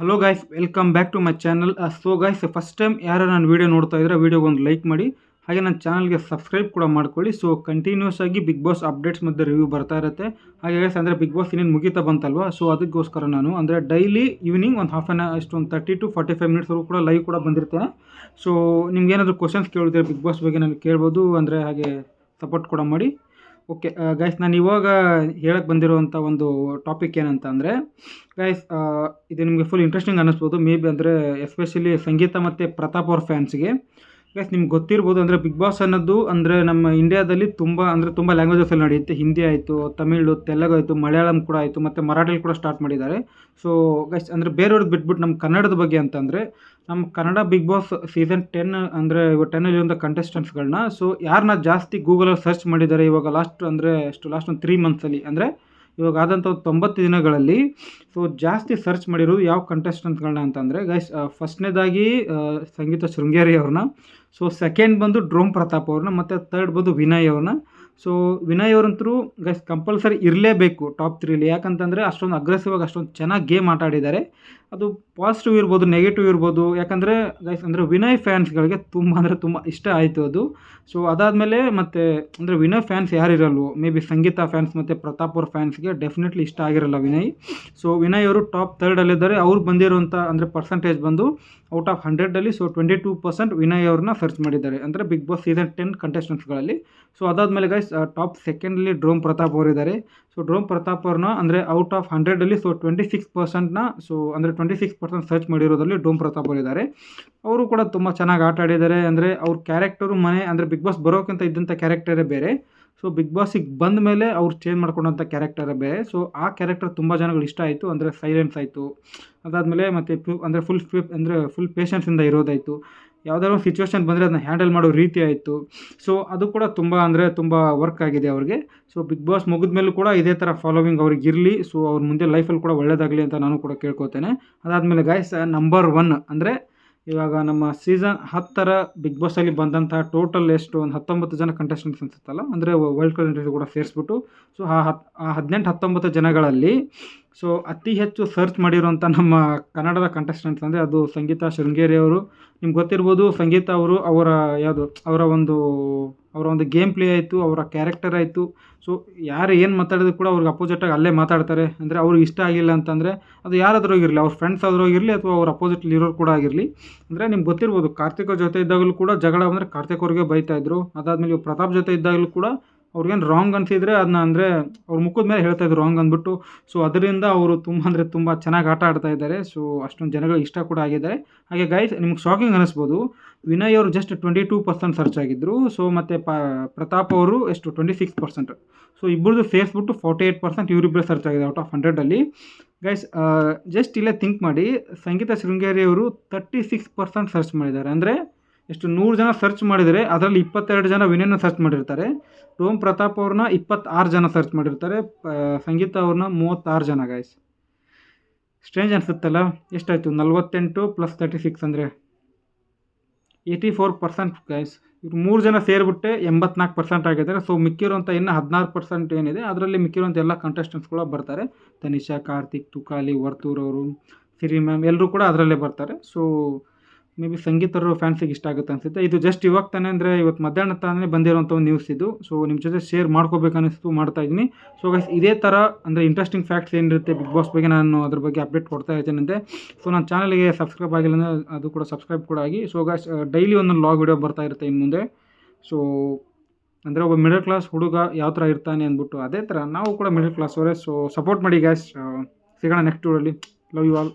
Hello guys welcome back to my channel so guys first time ಯಾರು ನಾನು video ನೋಡ್ತಾ ಇದ್ರೆ ವೀಡಿಯೋಗೆ ಒಂದು ಲೈಕ್ ಮಾಡಿ. ಹಾಗೆ ನನ್ನ ಚಾನಲ್ಗೆ ಸಬ್ಸ್ಕ್ರೈಬ್ ಕೂಡ ಮಾಡ್ಕೊಳ್ಳಿ. ಸೊ ಕಂಟಿನ್ಯೂಸ್ ಆಗಿ ಬಿಗ್ ಬಾಸ್ ಅಪ್ಡೇಟ್ಸ್ ಮತ್ತು ರಿವ್ಯೂ ಬರ್ತಾ ಇರುತ್ತೆ. ಹಾಗೆ ಗೈಸ್ ಅಂದರೆ ಬಿಗ್ ಬಾಸ್ ಇನ್ನೇನು ಮುಗಿತಾ ಬಂತಲ್ವಾ? ಸೊ ಅದಕ್ಕೋಸ್ಕರ ನಾನು, ಅಂದರೆ ಡೈಲಿ ಈವ್ನಿಂಗ್ ಒಂದು ಹಾಫ್ ಆನ್ ಅಷ್ಟು ಒಂದು ತರ್ಟಿ ಟು ಫಾರ್ಟಿ ಫೈವ್ ಮಿನಿಟ್ಸ್ವರೆಗೂ ಕೂಡ ಲೈವ್ ಕೂಡ ಬಂದಿರ್ತೇನೆ. ಸೊ ನಿಮ್ಗೆ ಏನಾದರೂ ಕ್ವಶನ್ಸ್ ಕೇಳಿದ್ರೆ ಬಿಗ್ ಬಾಸ್ ಬಗ್ಗೆ ನಾನು ಕೇಳ್ಬೋದು. ಅಂದರೆ ಹಾಗೆ ಸಪೋರ್ಟ್ ಕೂಡ ಮಾಡಿ. ಓಕೆ ಗೈಸ್ ನಾನು ಇವಾಗ ಹೇಳಕ್ಕೆ ಬಂದಿರುವಂಥ ಒಂದು ಟಾಪಿಕ್ ಏನಂತ ಅಂದರೆ ಗೈಸ್ ಇದು ನಿಮಗೆ ಫುಲ್ ಇಂಟ್ರೆಸ್ಟಿಂಗ್ ಅನ್ನಿಸ್ಬೋದು. ಮೇ ಬಿ ಅಂದರೆ ಎಸ್ಪೆಷಲಿ ಸಂಗೀತ ಮತ್ತು ಪ್ರತಾಪ್ ಅವ್ರ ಫ್ಯಾನ್ಸ್ಗೆ ಗೈಸ್ ನಿಮ್ಗೆ ಗೊತ್ತಿರ್ಬೋದು, ಅಂದರೆ ಬಿಗ್ ಬಾಸ್ ಅನ್ನೋದು, ಅಂದರೆ ನಮ್ಮ ಇಂಡಿಯಾದಲ್ಲಿ ತುಂಬ, ಅಂದರೆ ತುಂಬ ಲ್ಯಾಂಗ್ವೇಜಸಲ್ಲಿ ನಡೆಯುತ್ತೆ. ಹಿಂದಿ ಆಯಿತು ತಮಿಳು ತೆಲುಗು ಆಯಿತು ಮಲಯಾಳಂ ಕೂಡ ಆಯಿತು, ಮತ್ತು ಮರಾಠಿಲಿ ಕೂಡ ಸ್ಟಾರ್ಟ್ ಮಾಡಿದ್ದಾರೆ. ಸೊ ಗೈಸ್ ಅಂದರೆ ಬೇರೆಯವ್ರದ್ದು ಬಿಟ್ಬಿಟ್ಟು ನಮ್ಮ ಕನ್ನಡದ ಬಗ್ಗೆ ಅಂತಂದರೆ ನಮ್ಮ Kannada big boss season ten ಅಂದರೆ ಇವಾಗ ಟೆನ್ನಲ್ಲಿರುವಂಥ ಕಂಟೆಸ್ಟೆಂಟ್ಸ್ಗಳನ್ನ ಸೊ ಯಾರನ್ನ ಜಾಸ್ತಿ ಗೂಗಲಲ್ಲಿ ಸರ್ಚ್ ಮಾಡಿದ್ದಾರೆ ಇವಾಗ ಲಾಸ್ಟ್ ಅಂದರೆ ಎಷ್ಟು ಲಾಸ್ಟ್ ಒಂದು ತ್ರೀ ಮಂತ್ಸಲ್ಲಿ ಅಂದರೆ ಇವಾಗ ಆದಂಥ ತೊಂಬತ್ತು ದಿನಗಳಲ್ಲಿ ಸೊ ಜಾಸ್ತಿ ಸರ್ಚ್ ಮಾಡಿರೋದು ಯಾವ ಕಂಟೆಸ್ಟೆಂಟ್ಗಳನ್ನ ಅಂತಂದರೆ ಗೈಸ್ ಫಸ್ಟ್ನೇದಾಗಿ ಸಂಗೀತ ಶೃಂಗೇರಿ ಅವ್ರನ್ನ ಸೊ ಸೆಕೆಂಡ್ ಬಂದು ಡ್ರೋಮ್ ಪ್ರತಾಪ್ ಅವ್ರನ್ನ, ಮತ್ತು ತರ್ಡ್ ಬಂದು ವಿನಯ್ ಅವ್ರನ್ನ. ಸೊ ವಿನಯ್ ಅವರಂತರೂ ಗೈಸ್ ಕಂಪಲ್ಸರಿ ಇರಲೇಬೇಕು ಟಾಪ್ ತ್ರೀಲಿ ಯಾಕಂತಂದರೆ ಅಷ್ಟೊಂದು ಅಗ್ರೆಸಿವ್ ಆಗಿ ಅಷ್ಟೊಂದು ಚೆನ್ನಾಗಿ ಗೇಮ್ ಆಟ ಆಡಿದ್ದಾರೆ. ಅದು ಪಾಸಿಟಿವ್ ಇರ್ಬೋದು ನೆಗೆಟಿವ್ ಇರ್ಬೋದು, ಯಾಕಂದರೆ ಗೈಸ್ ಅಂದರೆ ವಿನಯ್ ಫ್ಯಾನ್ಸ್ಗಳಿಗೆ ತುಂಬ ಅಂದರೆ ತುಂಬ ಇಷ್ಟ ಆಯಿತು ಅದು. ಸೊ ಅದಾದಮೇಲೆ ಮತ್ತು, ಅಂದರೆ ವಿನಯ್ ಫ್ಯಾನ್ಸ್ ಯಾರಿರಲ್ವೋ ಮೇ ಬಿ ಸಂಗೀತ ಫ್ಯಾನ್ಸ್ ಮತ್ತು ಪ್ರತಾಪ್ ಅವ್ರ ಫ್ಯಾನ್ಸ್ಗೆ ಡೆಫಿನೆಟ್ಲಿ ಇಷ್ಟ ಆಗಿರಲ್ಲ ವಿನಯ್. ಸೊ ವಿನಯ್ ಅವರು ಟಾಪ್ ತರ್ಡಲ್ಲಿದ್ದಾರೆ ಅವ್ರು ಬಂದಿರುವಂಥ ಅಂದರೆ ಪರ್ಸೆಂಟೇಜ್ ಬಂದು out of ಹಂಡ್ರೆಡಲ್ಲಿ so twenty two percent Vinay ಅವ್ರನ್ನ ಸರ್ಚ್ ಮಾಡಿದ್ದಾರೆ. ಅಂದರೆ ಬಿಗ್ ಬಾಸ್ ಸೀಸನ್ ಟೆನ್ ಕಂಟೆಸ್ಟೆಂಟ್ಸ್ಗಳಲ್ಲಿ ಸೊ ಅದಾದಮೇಲೆ ಗೈಸ್ ಟಾಪ್ ಸೆಕೆಂಡಲ್ಲಿ ಡ್ರೋಮ್ ಪ್ರತಾಪ್ ಅವರಿದ್ದಾರೆ. ಸೊ ಡ್ರೋಮ್ ಪ್ರತಾಪ್ ಅವ್ರನ್ನ ಅಂದರೆ ಔಟ್ ಆಫ್ ಹಂಡ್ರೆಡಲ್ಲಿ ಸೊ ಟ್ವೆಂಟಿ ಸಿಕ್ಸ್ ಪರ್ಸೆಂಟ್ನ ಸೊ ಅಂದರೆ ಟ್ವೆಂಟಿ ಸಿಕ್ಸ್ ಪರ್ಸೆಂಟ್ ಸರ್ಚ್ ಮಾಡಿರೋದ್ರಲ್ಲಿ ಡ್ರೋಮ್ ಪ್ರತಾಪ್ ಅವರಿದ್ದಾರೆ ಅವರು ಕೂಡ ತುಂಬ ಚೆನ್ನಾಗಿ ಆಟ ಆಡಿದ್ದಾರೆ ಅಂದರೆ ಅವ್ರ ಕ್ಯಾರೆಕ್ಟರು ಮನೆ ಅಂದರೆ ಬಿಗ್ ಬಾಸ್ ಬರೋಕ್ಕಿಂತ ಇದ್ದಂಥ ಕ್ಯಾರೆಕ್ಟರೇ ಬೇರೆ. ಸೊ ಬಿಗ್ ಬಾಸಿಗೆ ಬಂದ ಮೇಲೆ ಅವ್ರು ಚೇಂಜ್ ಮಾಡ್ಕೊಂಡಂಥ ಕ್ಯಾರೆಕ್ಟರೇ ಬೇರೆ. ಸೊ ಆ ಕ್ಯಾರೆಕ್ಟರ್ ತುಂಬ ಜನಗಳು ಇಷ್ಟ ಆಯಿತು ಅಂದರೆ ಸೈಲೆನ್ಸ್ ಆಯಿತು. ಅದಾದಮೇಲೆ ಮತ್ತು ಅಂದರೆ ಫುಲ್ ಅಂದರೆ ಫುಲ್ ಪೇಷನ್ಸಿಂದ ಇರೋದಾಯಿತು. ಯಾವ್ದಾದ್ರು ಒಂದು ಸಿಚುವೇಶನ್ ಬಂದರೆ ಅದನ್ನ ಹ್ಯಾಂಡಲ್ ಮಾಡೋ ರೀತಿ ಆಯಿತು. ಸೊ ಅದು ಕೂಡ ತುಂಬ ಅಂದರೆ ತುಂಬ ವರ್ಕ್ ಆಗಿದೆ ಅವ್ರಿಗೆ. ಸೊ ಬಿಗ್ ಬಾಸ್ ಮುಗಿದ ಮೇಲೂ ಕೂಡ ಇದೇ ಥರ ಫಾಲೋವಿಂಗ್ ಅವ್ರಿಗೆ ಇರಲಿ. ಸೊ ಅವ್ರ ಮುಂದೆ ಲೈಫಲ್ಲಿ ಕೂಡ ಒಳ್ಳೇದಾಗಲಿ ಅಂತ ನಾನು ಕೂಡ ಕೇಳ್ಕೊತೇನೆ. ಅದಾದಮೇಲೆ ಗಾಯ್ಸ್ ನಂಬರ್ ಒನ್ ಅಂದರೆ ಇವಾಗ ನಮ್ಮ ಸೀಸನ್ ಹತ್ತರ ಬಿಗ್ ಬಾಸಲ್ಲಿ ಬಂದಂಥ ಟೋಟಲ್ ಎಷ್ಟು ಒಂದು ಹತ್ತೊಂಬತ್ತು ಜನ ಕಂಟೆಸ್ಟೆಂಟ್ಸ್ ಅನ್ಸುತ್ತಲ್ಲ, ಅಂದರೆ ವರ್ಲ್ಡ್ ಕಪ್ ಕೂಡ ಸೇರಿಸ್ಬಿಟ್ಟು. ಸೊ ಆ ಹತ್ತು ಆ ಹದಿನೆಂಟು ಹತ್ತೊಂಬತ್ತು ಜನಗಳಲ್ಲಿ ಸೊ ಅತಿ ಹೆಚ್ಚು ಸರ್ಚ್ ಮಾಡಿರುವಂಥ ನಮ್ಮ ಕನ್ನಡದ ಕಂಟೆಸ್ಟೆಂಟ್ಸ್ ಅಂದರೆ ಅದು ಸಂಗೀತ ಶೃಂಗೇರಿ ಅವರು. ನಿಮ್ಗೆ ಗೊತ್ತಿರ್ಬೋದು ಸಂಗೀತ ಅವರು ಅವರ ಯಾವುದು, ಅವರ ಒಂದು ಅವರ ಒಂದು ಗೇಮ್ ಪ್ಲೇ ಆಯಿತು, ಅವರ ಕ್ಯಾರೆಕ್ಟರ್ ಆಯಿತು. ಸೊ ಯಾರು ಏನು ಮಾತಾಡಿದ್ರು ಕೂಡ ಅವ್ರಿಗೆ ಅಪೋಸಿಟಾಗಿ ಅಲ್ಲೇ ಮಾತಾಡ್ತಾರೆ. ಅಂದರೆ ಅವ್ರಿಗೆ ಇಷ್ಟ ಆಗಿಲ್ಲ ಅಂತಂದರೆ ಅದು ಯಾರಾದರೂ ಆಗಿರಲಿ, ಅವ್ರ ಫ್ರೆಂಡ್ಸ್ ಆದರೂ ಆಗಿರಲಿ ಅಥವಾ ಅವ್ರ ಅಪೋಸಿಟ್ಲಿ ಇರೋರು ಕೂಡ ಆಗಿರಲಿ. ಅಂದರೆ ನಿಮ್ಗೆ ಗೊತ್ತಿರ್ಬೋದು ಕಾರ್ತಿಕ್ ಜೊತೆ ಇದ್ದಾಗಲೂ ಕೂಡ ಜಗಳ ಅಂದರೆ ಕಾರ್ತಿಕ್ ಅವ್ರಿಗೆ ಬೈತಾ ಇದ್ರು. ಅದಾದಮೇಲೆ ಇವ್ರು ಪ್ರತಾಪ್ ಜೊತೆ ಇದ್ದಾಗಲೂ ಕೂಡ ಅವ್ರಿಗೇನು ರಾಂಗ್ ಅನಿಸಿದ್ರೆ ಅದನ್ನ ಅಂದರೆ ಅವ್ರ ಮುಖದ ಮೇಲೆ ಹೇಳ್ತಾ ಇದ್ರು ರಾಂಗ್ ಅಂದ್ಬಿಟ್ಟು. ಸೊ ಅದರಿಂದ ಅವರು ತುಂಬ ಅಂದರೆ ತುಂಬ ಚೆನ್ನಾಗಿ ಆಟ ಆಡ್ತಾ ಇದ್ದಾರೆ. ಸೊ ಅಷ್ಟೊಂದು ಜನಗಳು ಇಷ್ಟ ಕೂಡ ಆಗಿದ್ದಾರೆ. ಹಾಗೆ ಗೈಸ್ ನಿಮ್ಗೆ ಶಾಕಿಂಗ್ ಅನಿಸ್ಬೋದು. ವಿನಯ್ ಅವರು just twenty two percent search ಆಗಿದ್ದರು ಸೊ ಮತ್ತು ಪ, ಪ್ರತಾಪ್ ಅವರು ಎಷ್ಟು ಟ್ವೆಂಟಿ ಸಿಕ್ಸ್ ಪರ್ಸೆಂಟ್ ಸೊ ಇಬ್ಬರದು ಸೇರಿಸ್ಬಿಟ್ಟು ಫಾರ್ಟಿ ಏಯ್ಟ್ ಪರ್ಸೆಂಟ್ ಇವರಿಬ್ಬರೇ ಸರ್ಚ್ ಆಗಿದೆ ಔಟ್ ಆಫ್ ಹಂಡ್ರೆಡಲ್ಲಿ ಗೈಸ್ ಜಸ್ಟ್ ಇಲ್ಲೇ ಥಿಂಕ್ ಮಾಡಿ. ಸಂಗೀತ ಶೃಂಗೇರಿಯವರು ತರ್ಟಿ ಸಿಕ್ಸ್ ಪರ್ಸೆಂಟ್ ಸರ್ಚ್ ಮಾಡಿದ್ದಾರೆ. ಅಂದರೆ ಎಷ್ಟು ನೂರು ಜನ ಸರ್ಚ್ ಮಾಡಿದರೆ ಅದರಲ್ಲಿ ಇಪ್ಪತ್ತೆರಡು ಜನ ವಿನಯನ ಸರ್ಚ್ ಮಾಡಿರ್ತಾರೆ. ರೋಮ್ ಪ್ರತಾಪ್ ಅವ್ರನ್ನ ಇಪ್ಪತ್ತಾರು ಜನ ಸರ್ಚ್ ಮಾಡಿರ್ತಾರೆ. ಸಂಗೀತ ಅವ್ರನ್ನ ಮೂವತ್ತಾರು ಜನ ಗಾಯ್ಸ್ ಸ್ಟ್ರೇಂಜ್ ಅನಿಸುತ್ತಲ್ಲ, ಎಷ್ಟಾಯಿತು? ನಲ್ವತ್ತೆಂಟು ಪ್ಲಸ್ ತರ್ಟಿ ಸಿಕ್ಸ್ ಅಂದರೆ ಏಯ್ಟಿ ಫೋರ್ ಪರ್ಸೆಂಟ್ ಗೈಸ್ ಇವ್ರು ಮೂರು ಜನ ಸೇರಿಬಿಟ್ಟೆ ಎಂಬತ್ನಾಲ್ಕು ಪರ್ಸೆಂಟ್ ಆಗಿದ್ದಾರೆ. ಸೊ ಮಿಕ್ಕಿರುವಂಥ ಇನ್ನು ಹದಿನಾರು ಪರ್ಸೆಂಟ್ ಏನಿದೆ. ಅದರಲ್ಲಿ ಮಿಕ್ಕಿರುವಂಥ ಎಲ್ಲ ಕಂಟೆಸ್ಟೆಂಟ್ಸ್ಗಳು ಬರ್ತಾರೆ. ತನಿಷಾ, ಕಾರ್ತಿಕ್, ತುಕಾಲಿ, ವರ್ತೂರ್ ಅವರು, ಸಿರಿ ಮ್ಯಾಮ್ ಎಲ್ಲರೂ ಕೂಡ ಅದರಲ್ಲೇ ಬರ್ತಾರೆ. ಸೊ ಮೇ ಬಿ ಸಂಗೀತರು ಫ್ಯಾನ್ಸಿಗೆ ಇಷ್ಟ ಆಗುತ್ತೆ ಅನಿಸುತ್ತೆ. ಇದು ಜಸ್ಟ್ ಇವಾಗ ತಾನೇ ಅಂದರೆ ಇವತ್ತು ಮಧ್ಯಾಹ್ನ ತಾನೇ ಬಂದಿರುವಂಥ ಒಂದು ನ್ಯೂಸ್ ಇದು. ಸೊ ನಿಮ್ಮ ಜೊತೆ ಶೇರ್ ಮಾಡ್ಕೋಬೇಕು ಅನಿಸ್ತು ಮಾಡ್ತಾ ಇದ್ದೀನಿ. ಸೊ ಗೈಸ್ ಇದೇ ಥರ ಅಂದರೆ ಇಂಟ್ರೆಸ್ಟಿಂಗ್ ಫ್ಯಾಕ್ಟ್ಸ್ ಏನಿರುತ್ತೆ ಬಿಗ್ ಬಾಸ್ ಬಗ್ಗೆ ನಾನು ಅದ್ರ ಬಗ್ಗೆ ಅಪ್ಡೇಟ್ ಕೊಡ್ತಾ ಇರ್ತೀನಂತೆ. ಸೊ ನನ್ನ ಚಾನಲ್ಗೆ ಸಬ್ಸ್ಕ್ರೈಬ್ ಆಗಿಲ್ಲ ಅಂದರೆ ಅದು ಕೂಡ ಸಬ್ಸ್ಕ್ರೈಬ್ ಕೂಡ ಆಗಿ. ಸೊ ಗೈಸ್ ಡೈಲಿ ಒಂದು ಲಾಗ್ ವಿಡಿಯೋ ಬರ್ತಾ ಇರುತ್ತೆ ಇನ್ನು ಮುಂದೆ. ಸೊ ಅಂದರೆ ಒಬ್ಬ ಮಿಡಲ್ ಕ್ಲಾಸ್ ಹುಡುಗ ಯಾವ ಥರ ಇರ್ತಾನೆ ಅಂದ್ಬಿಟ್ಟು ಅದೇ ಥರ ನಾವು ಕೂಡ ಮಿಡಲ್ ಕ್ಲಾಸ್ ಅವರೇ. ಸೊ ಸಪೋರ್ಟ್ ಮಾಡಿ ಗ್ಯಾಸ್ ಸಿಗೋಣ ನೆಕ್ಸ್ಟ್ ವಿಡಿಯೋಲಿ ಲವ್ ಯು ಆಲ್